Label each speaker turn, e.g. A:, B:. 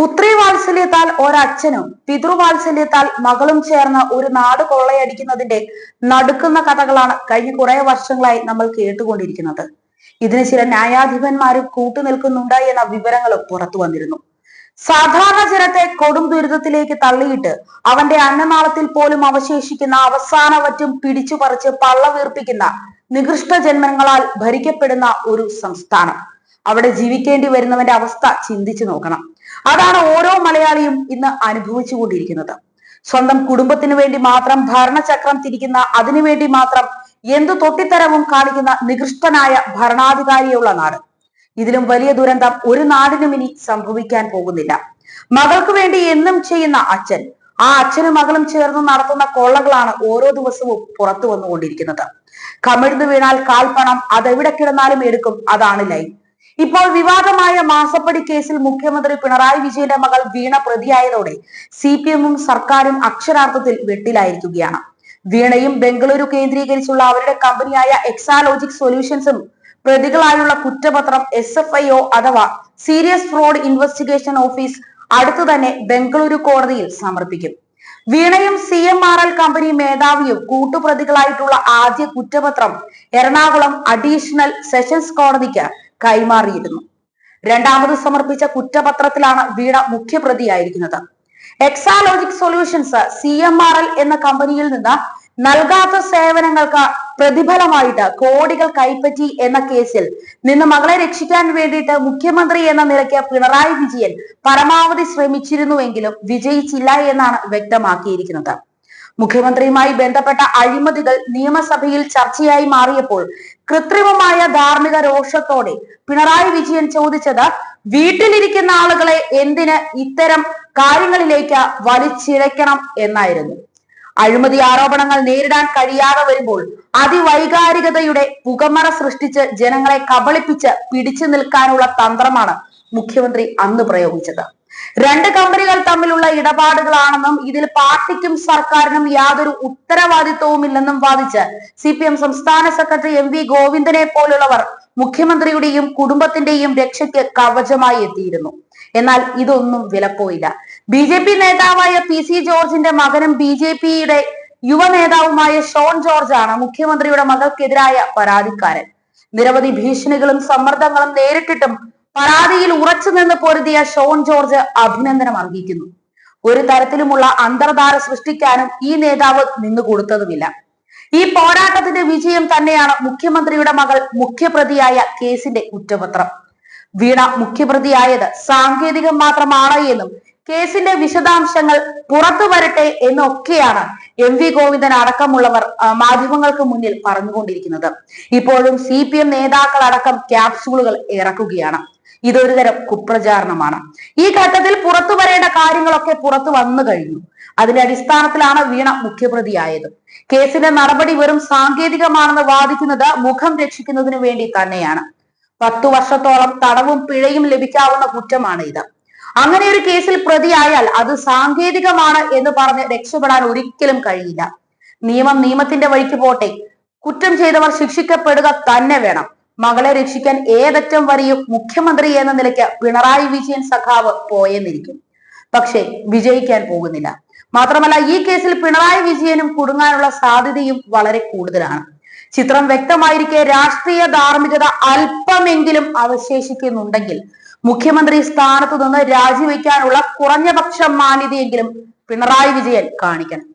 A: പുത്രിവാത്സല്യത്താൽ ഒരച്ഛനും പിതൃവാത്സല്യത്താൽ മകളും ചേർന്ന് ഒരു നാട് കൊള്ളയടിക്കുന്നതിന്റെ നടുക്കുന്ന കഥകളാണ് കഴിഞ്ഞ കുറെ വർഷങ്ങളായി നമ്മൾ കേട്ടുകൊണ്ടിരിക്കുന്നത്. ഇതിന് ചില ന്യായാധിപന്മാരും കൂട്ടുനിൽക്കുന്നുണ്ട് എന്ന വിവരങ്ങളും പുറത്തു വന്നിരുന്നു. സാധാരണ ജനത്തെ കൊടും ദുരിതത്തിലേക്ക് തള്ളിയിട്ട് അവന്റെ അന്നനാളത്തിൽ പോലും അവശേഷിക്കുന്ന അവസാനവറ്റും പിടിച്ചു പറിച്ച് പള്ള വീർപ്പിക്കുന്ന നികൃഷ്ട ജന്മങ്ങളാൽ ഭരിക്കപ്പെടുന്ന ഒരു സംസ്ഥാനം. അവിടെ ജീവിക്കേണ്ടി വരുന്നവന്റെ അവസ്ഥ ചിന്തിച്ചു നോക്കണം. അതാണ് ഓരോ മലയാളിയും ഇന്ന് അനുഭവിച്ചുകൊണ്ടിരിക്കുന്നത്. സ്വന്തം കുടുംബത്തിനു വേണ്ടി മാത്രം ഭരണചക്രം തിരിക്കുന്ന അതിനുവേണ്ടി മാത്രം എന്തു തൊട്ടിത്തരവും കാണിക്കുന്ന നികൃഷ്ടനായ ഭരണാധികാരിയുള്ള നാട്. ഇതിലും വലിയ ദുരന്തം ഒരു നാടിനും ഇനി സംഭവിക്കാൻ പോകുന്നില്ല. മകൾക്ക് വേണ്ടി എന്നും ചെയ്യുന്ന അച്ഛൻ ആ അച്ഛനും മകളും ചേർന്ന് നടത്തുന്ന കൊള്ളകളാണ് ഓരോ ദിവസവും പുറത്തു വന്നുകൊണ്ടിരിക്കുന്നത്. കമിഴ്ന്നു വീണാൽ കാൽപ്പണം അതെവിടെ കിടന്നാലും എടുക്കും അതാണ് ലൈൻ ഇപ്പോൾ വിവാദമായ മാസപ്പടി കേസിൽ മുഖ്യമന്ത്രി പിണറായി വിജയന്റെ മകൾ വീണ പ്രതിയായതോടെ സി പി എമ്മും സർക്കാരും അക്ഷരാർത്ഥത്തിൽ വെട്ടിലായിരിക്കുകയാണ്. വീണയും ബംഗളൂരു കേന്ദ്രീകരിച്ചുള്ള അവരുടെ കമ്പനിയായ എക്സാലോജിക് സൊല്യൂഷൻസും പ്രതികളായുള്ള കുറ്റപത്രം എസ് എഫ് ഐ ഒ അഥവാ സീരിയസ് ഫ്രോഡ് ഇൻവെസ്റ്റിഗേഷൻ ഓഫീസ് അടുത്തു തന്നെ ബംഗളൂരു കോടതിയിൽ സമർപ്പിക്കും. വീണയും C M R L company മേധാവിയും കൂട്ടുപ്രതികളായിട്ടുള്ള ആദ്യ കുറ്റപത്രം എറണാകുളം അഡീഷണൽ സെഷൻസ് കോടതിക്ക് കൈമാറിയിരുന്നു. രണ്ടാമത് സമർപ്പിച്ച കുറ്റപത്രത്തിലാണ് Veena മുഖ്യപ്രതിയായിരിക്കുന്നത്. Exalogic solutions C M R L എന്ന കമ്പനിയിൽ നിന്ന് നൽകാത്ത സേവനങ്ങൾക്ക് പ്രതിഫലമായിട്ട് കോടികൾ കൈപ്പറ്റി എന്ന കേസിൽ നിന്ന് മകളെ രക്ഷിക്കാൻ വേണ്ടിയിട്ട് മുഖ്യമന്ത്രി എന്ന നിലയ്ക്ക് പിണറായി വിജയൻ പരമാവധി ശ്രമിച്ചിരുന്നുവെങ്കിലും വിജയിച്ചില്ല എന്നാണ് വ്യക്തമാക്കിയിരിക്കുന്നത്. മുഖ്യമന്ത്രിയുമായി ബന്ധപ്പെട്ട അഴിമതികൾ നിയമസഭയിൽ ചർച്ചയായി മാറിയപ്പോൾ കൃത്രിമമായ ധാർമ്മിക രോഷത്തോടെ പിണറായി വിജയൻ ചോദിച്ചത് വീട്ടിലിരിക്കുന്ന ആളുകളെ എന്തിന് ഇത്തരം കാര്യങ്ങളിലേക്ക് വലിച്ചിഴയ്ക്കണം എന്നായിരുന്നു. അഴിമതി ആരോപണങ്ങൾ നേരിടാൻ കഴിയാതെ വരുമ്പോൾ അതിവൈകാരികതയുടെ പുകമറ സൃഷ്ടിച്ച് ജനങ്ങളെ കബളിപ്പിച്ച് പിടിച്ചു നിൽക്കാനുള്ള തന്ത്രമാണ് മുഖ്യമന്ത്രി അന്ന് പ്രയോഗിച്ചത്. രണ്ട് കമ്പനികൾ തമ്മിലുള്ള ഇടപാടുകളാണെന്നും ഇതിൽ പാർട്ടിക്കും സർക്കാരിനും യാതൊരു ഉത്തരവാദിത്വവും ഇല്ലെന്നും വാദിച്ച് സി പി എം സംസ്ഥാന സെക്രട്ടറി എം വി ഗോവിന്ദനെ പോലുള്ളവർ മുഖ്യമന്ത്രിയുടെയും കുടുംബത്തിന്റെയും രക്ഷയ്ക്ക് കവചമായി എത്തിയിരുന്നു. എന്നാൽ ഇതൊന്നും വിലപ്പോയില്ല. ബി ജെ പി നേതാവായ പി സി ജോർജിന്റെ മകനും ബി ജെ പിയുടെ യുവ നേതാവുമായ ഷോൺ ജോർജ് ആണ് മുഖ്യമന്ത്രിയുടെ മകൾക്കെതിരായ പരാതിക്കാരൻ. നിരവധി ഭീഷണികളും സമ്മർദ്ദങ്ങളും നേരിട്ടിട്ടും പരാതിയിൽ ഉറച്ചു നിന്ന് പൊരുതിയ ഷോൺ ജോർജ് അഭിനന്ദനം അർഹിക്കുന്നു. ഒരു തരത്തിലുമുള്ള അന്തർധാര സൃഷ്ടിക്കാനും ഈ നേതാവ് നിന്നു കൊടുത്തതുമില്ല. ഈ പോരാട്ടത്തിന്റെ വിജയം തന്നെയാണ് മുഖ്യമന്ത്രിയുടെ മകൾ മുഖ്യപ്രതിയായ കേസിന്റെ കുറ്റപത്രം. വീണ മുഖ്യപ്രതിയായത് സാങ്കേതികം മാത്രമാണ് എന്നും കേസിന്റെ വിശദാംശങ്ങൾ പുറത്തു വരട്ടെ എന്നൊക്കെയാണ് എം വി ഗോവിന്ദൻ അടക്കമുള്ളവർ മാധ്യമങ്ങൾക്ക് മുന്നിൽ പറഞ്ഞുകൊണ്ടിരിക്കുന്നത്. ഇപ്പോഴും സി പി എം നേതാക്കൾ അടക്കം ക്യാപ്സൂളുകൾ ഇറക്കുകയാണ്. ഇതൊരു തരം കുപ്രചാരണമാണ്. ഈ ഘട്ടത്തിൽ പുറത്തു വരേണ്ട കാര്യങ്ങളൊക്കെ പുറത്തു വന്നു കഴിഞ്ഞു. അതിന്റെ അടിസ്ഥാനത്തിലാണ് വീണ മുഖ്യപ്രതിയായത്. കേസിന്റെ നടപടി വെറും സാങ്കേതികമാണെന്ന് വാദിക്കുന്നത് മുഖം രക്ഷിക്കുന്നതിന് വേണ്ടി തന്നെയാണ്. പത്തു വർഷത്തോളം തടവും പിഴയും ലഭിക്കാവുന്ന കുറ്റമാണ് ഇത് അങ്ങനെ ഒരു കേസിൽ പ്രതിയായാൽ അത് സാങ്കേതികമാണ് എന്ന് പറഞ്ഞ് രക്ഷപ്പെടാൻ ഒരിക്കലും കഴിയില്ല. നിയമം നിയമത്തിന്റെ വഴിക്ക് പോട്ടെ. കുറ്റം ചെയ്തവർ ശിക്ഷിക്കപ്പെടുക തന്നെ വേണം. മകളെ രക്ഷിക്കാൻ ഏതറ്റം വരെയും മുഖ്യമന്ത്രി എന്ന നിലയ്ക്ക് പിണറായി വിജയൻ സഖാവ് പോയെന്നിരിക്കും. പക്ഷേ വിജയിക്കാൻ പോകുന്നില്ല. മാത്രമല്ല ഈ കേസിൽ പിണറായി വിജയനും കുടുങ്ങാനുള്ള സാധ്യതയും വളരെ കൂടുതലാണ്. ചിത്രം വ്യക്തമായിരിക്കെ രാഷ്ട്രീയ ധാർമ്മികത അല്പമെങ്കിലും അവശേഷിക്കുന്നുണ്ടെങ്കിൽ മുഖ്യമന്ത്രി സ്ഥാനത്തു നിന്ന് രാജിവെക്കാനുള്ള കുറഞ്ഞപക്ഷം മാന്യതയെങ്കിലും പിണറായി വിജയൻ കാണിക്കണം.